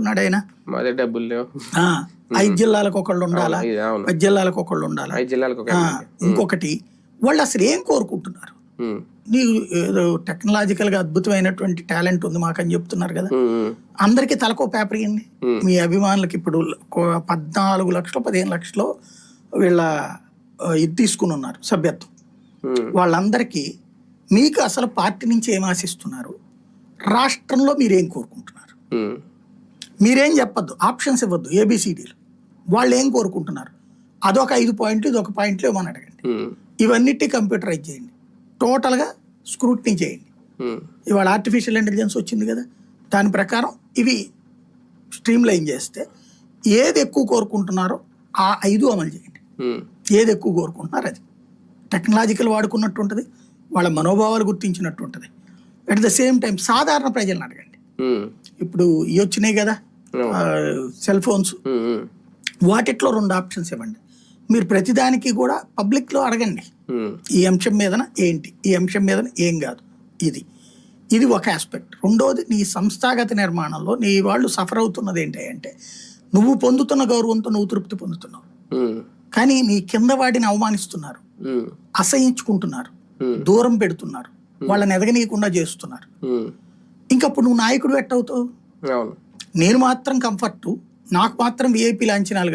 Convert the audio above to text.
ఉన్నాడు ఆయన? డబ్బులు లేవు. ఐదు జిల్లాలకు ఒకళ్ళు ఉండాలా? పది జిల్లాలకు ఒకళ్ళు ఉండాలా? ఐదు జిల్లాలకు ఇంకొకటి వాళ్ళు అసలు ఏం కోరుకుంటున్నారు? నీకు ఏదో టెక్నాలజికల్గా అద్భుతమైనటువంటి టాలెంట్ ఉంది మాకని చెప్తున్నారు కదా. అందరికీ తలకో పేపర్ ఇవ్వండి. మీ అభిమానులకి ఇప్పుడు పద్నాలుగు లక్షలు పదిహేను లక్షలు వీళ్ళ ఇది తీసుకుని ఉన్నారు సభ్యత్వం. వాళ్ళందరికీ మీకు అసలు పార్టీ నుంచి ఏం ఆశిస్తున్నారు? రాష్ట్రంలో మీరేం కోరుకుంటున్నారు? మీరేం చెప్పొద్దు. ఆప్షన్స్ ఇవ్వద్దు. ఏబిసిడీలు వాళ్ళు ఏం కోరుకుంటున్నారు? అదొక ఐదు పాయింట్లు ఇదొక పాయింట్లు ఏమని అడగండి. ఇవన్నిటి కంప్యూటరైజ్ చేయండి. టోటల్గా స్క్రూట్నీ చేయండి. ఇవాళ ఆర్టిఫిషియల్ ఇంటెలిజెన్స్ వచ్చింది కదా. దాని ప్రకారం ఇవి స్ట్రీమ్ లైన్ చేస్తే ఏది ఎక్కువ కోరుకుంటున్నారో ఆ ఐదు అమలు చేయండి. ఏది ఎక్కువ కోరుకుంటున్నారు అది. టెక్నాలజికల్ వాడుకున్నట్టు ఉంటుంది వాళ్ళ మనోభావాలు గుర్తించినట్టు ఉంటుంది అట్ ద సేమ్ టైం సాధారణ ప్రజలను అడగండి. ఇప్పుడు ఇవి వచ్చినాయి కదా. Cell phones. వాటిట్లో రెండు ఆప్షన్స్ ఇవ్వండి. మీరు ప్రతిదానికి కూడా పబ్లిక్లో అడగండి. ఈ అంశం మీదన ఏంటి? ఈ అంశం మీదన ఏం కాదు. ఇది. ఇది ఒక ఆస్పెక్ట్. రెండోది నీ సంస్థాగత నిర్మాణంలో నీ వాళ్ళు సఫర్ అవుతున్నది ఏంటి అంటే నువ్వు పొందుతున్న గౌరవంతో నువ్వు తృప్తి పొందుతున్నావు. కానీ నీ కింద వాడిని అవమానిస్తున్నారు. అసహించుకుంటున్నారు. దూరం పెడుతున్నారు. వాళ్ళని ఎదగనీయకుండా చేస్తున్నారు. ఇంకప్పుడు నువ్వు నాయకుడు ఎట్టవుతావు నేను మాత్రం కంఫర్టు నాకు మాత్రం విఐపి లాంఛనాలు